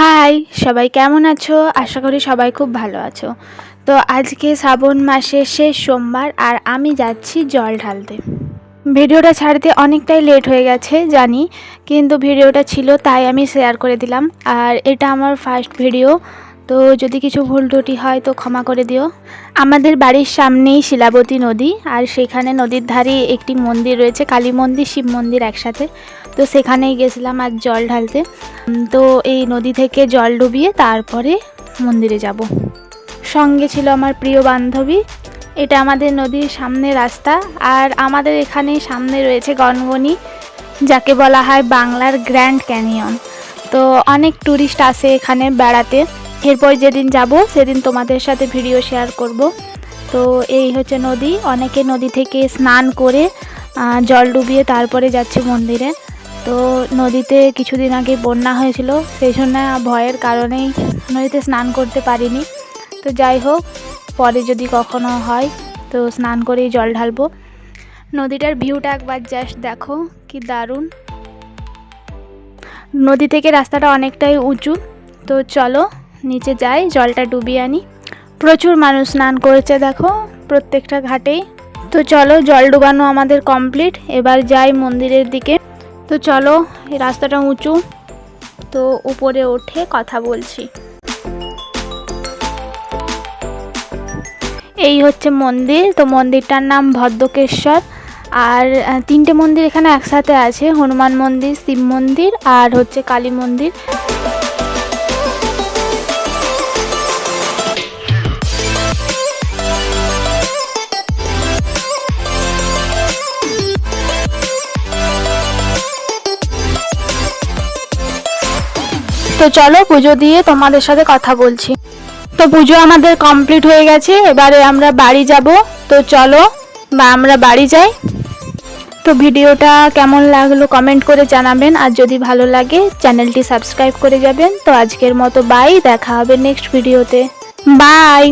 High, সবাই কেমন আছো? আশা করি সবাই খুব ভালো আছো। তো আজকে শ্রাবণ মাসের শেষ সোমবার আর আমি যাচ্ছি জল ঢালতে। ভিডিওটা ছাড়তে অনেকটাই লেট হয়ে গেছে, জানি, কিন্তু ভিডিওটা ছিল তাই আমি শেয়ার করে দিলাম। আর এটা আমার ফার্স্ট ভিডিও তো যদি কিছু ভুল ত্রুটি হয় তো ক্ষমা করে দিও। আমাদের বাড়ির সামনেই শিলাবতী নদী আর সেখানে নদীর ধারে একটি মন্দির রয়েছে, কালী মন্দির, শিব মন্দির একসাথে। তো সেখানেই গেছিলাম আর জল ঢালতে। তো এই নদী থেকে জল ডুবিয়ে তারপরে মন্দিরে যাব। সঙ্গে ছিল আমার প্রিয় বান্ধবী। এটা আমাদের নদীর সামনে রাস্তা আর আমাদের এখানে সামনে রয়েছে গনগনি, যাকে বলা হয় বাংলার গ্র্যান্ড ক্যানিয়ন। তো অনেক ট্যুরিস্ট আসে এখানে বেড়াতে। এরপর যেদিন যাব, সেদিন তোমাদের সাথে ভিডিও শেয়ার করব। তো এই হচ্ছে নদী। অনেকে নদী থেকে স্নান করে জল ডুবিয়ে তারপরে যাচ্ছে মন্দিরে। তো নদীতে কিছুদিন আগে বন্যা হয়েছিল, সেই জন্য ভয়ের কারণেই নদীতে স্নান করতে পারিনি। তো যাই হোক, পরে যদি কখনো হয়, তো স্নান করেই জল ঢালবো। নদীটার ভিউটা একবার জাস্ট দেখো, কি দারুণ। নদী থেকে রাস্তাটা অনেকটাই উঁচু। তো চলো নিচে যাই, জলটা ডুবিয়ে আনি। প্রচুর মানুষ স্নান করেছে, দেখো, প্রত্যেকটা ঘাটেই। তো চলো, জল ডুবানো আমাদের কমপ্লিট এবার যাই মন্দিরের দিকে। তো চলো রাস্তাটা উঁচু। তো উপরে উঠে কথা বলছি। এই হচ্ছে মন্দির। তো মন্দিরটার নাম ভদ্রকেশ্বর। আর তিনটে মন্দির এখানে একসাথে আছে। হনুমান মন্দির, শিব মন্দির, আর হচ্ছে কালী মন্দির। তো চলো পুজো দিয়ে তোমাদের সাথে কথা বলছি। তো পুজো আমাদের কমপ্লিট হয়ে গেছে, এবারে আমরা বাড়ি যাব। তো চলো, বা আমরা বাড়ি যাই। তো ভিডিওটা কেমন লাগল কমেন্ট করে জানাবেন, আর যদি ভালো লাগে চ্যানেলটি সাবস্ক্রাইব করে যাবেন। তো আজকের মতো বাই দেখা হবে নেক্সট ভিডিওতে বাই